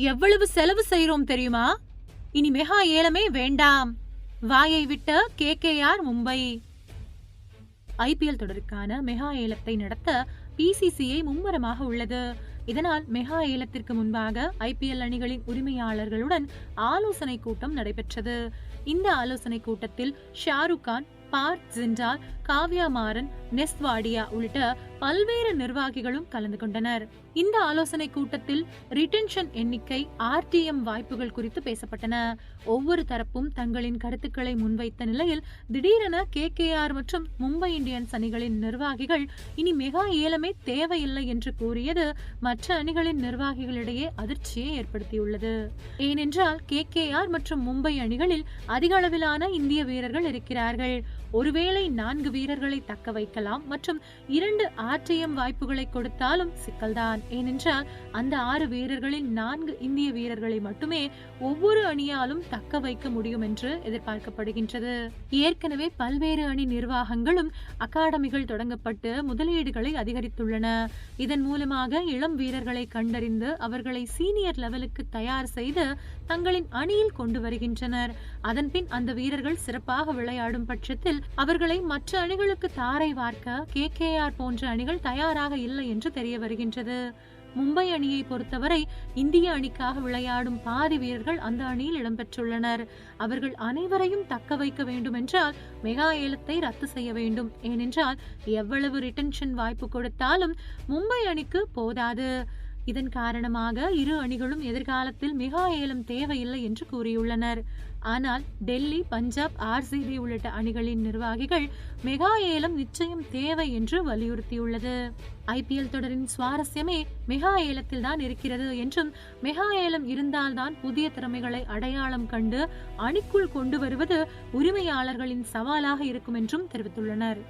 எவ்வளவு செலவு செய்றோம் தெரியுமா? இனி மெகா ஏலமே வேண்டாம். வாயை விட்ட கேகேஆர் மும்பை. ஐபிஎல் தொடருக்கான மெகா ஏலத்தை நடத்த பிசிசிஐ மும்முரமாக உள்ளது. இதனால் மெகா ஏலத்திற்கு முன்பாக ஐபிஎல் அணிகளின் உரிமையாளர்களுடன் ஆலோசனை கூட்டம் நடைபெற்றது. இந்த ஆலோசனை கூட்டத்தில் ஷாருக் கான் பார்த் ஜிண்டால் காவ்யா மாறன் நெஸ்வாடியா உள்ளிட்ட பல்வேறு நிர்வாகிகளும் கலந்து கொண்டனர். இந்த ஆலோசனை கூட்டத்தில் ரிட்டென்ஷன் எண்ணிக்கை ஆர்டிஎம் வாய்ப்புகள் குறித்து பேசப்பட்டன. ஒவ்வொரு தரப்பும் தங்களின் கருத்துக்களை முன்வைத்த நிலையில் திடீரென கேகேஆர் மற்றும் மும்பை இந்தியன்ஸ் அணிகளின் நிர்வாகிகள் இனி மெகா ஏலமே தேவையில்லை என்று கூறியது மற்ற அணிகளின் நிர்வாகிகளிடையே அதிர்ச்சியை ஏற்படுத்தியுள்ளது. ஏனென்றால் கேகேஆர் மற்றும் மும்பை அணிகளில் அதிக அளவிலான இந்திய வீரர்கள் இருக்கிறார்கள். ஒருவேளை நான்கு வீரர்களை தக்க வைக்கலாம் மற்றும் இரண்டு ஆர்டிஎம் வாய்ப்புகளை கொடுத்தாலும் சிக்கல்தான். ஏனென்றால் அந்த ஆறு வீரர்களில் நான்கு இந்திய வீரர்களை மட்டுமே ஒவ்வொரு அணியாலும் தக்க வைக்க முடியும் என்று எதிர்பார்க்கப்படுகின்றது. ஏற்கனவே பல்வேறு அணி நிர்வாகங்களும் அகாடமிகள் தொடங்கப்பட்டு முதலீடுகளை அதிகரித்துள்ளன. இதன் மூலமாக இளம் வீரர்களை கண்டறிந்து அவர்களை சீனியர் லெவலுக்கு தயார் செய்து தங்களின் அணியில் கொண்டு வருகின்றனர். அதன்பின் அந்த வீரர்கள் சிறப்பாக விளையாடும் பட்சத்தில் அவர்களை மற்ற அணிகளுக்கு தாரை வார்க்க கே கேஆர் போன்ற அணிகள் தயாராக இல்லை என்று தெரிய வருகின்றது. மும்பை அணியை பொறுத்தவரை இந்திய அணிக்காக விளையாடும் பாதி வீரர்கள் அந்த அணியில் இடம்பெற்றுள்ளனர். அவர்கள் அனைவரையும் தக்க வைக்க வேண்டும் என்றால் மெகா ஏலத்தை ரத்து செய்ய வேண்டும். ஏனென்றால் எவ்வளவு ரிட்டன்ஷன் வாய்ப்பு கொடுத்தாலும் மும்பை அணிக்கு போதாது. இதன் காரணமாக இரு அணிகளும் எதிர்காலத்தில் மிக ஏலம் தேவையில்லை என்று கூறியுள்ளனர். ஆனால் டெல்லி பஞ்சாப் ஆர்சிபி உள்ளிட்ட அணிகளின் நிர்வாகிகள் மெகா ஏலம் நிச்சயம் தேவை என்று வலியுறுத்தியுள்ளது. ஐபிஎல் தொடரின் சுவாரஸ்யமே மெகா ஏலத்தில் தான் இருக்கிறது என்றும் மெகா ஏலம் இருந்தால்தான் புதிய திறமைகளை அடையாளம் கண்டு அணிக்குள் கொண்டு வருவது உரிமையாளர்களின் சவாலாக இருக்கும் என்றும் தெரிவித்துள்ளனர்.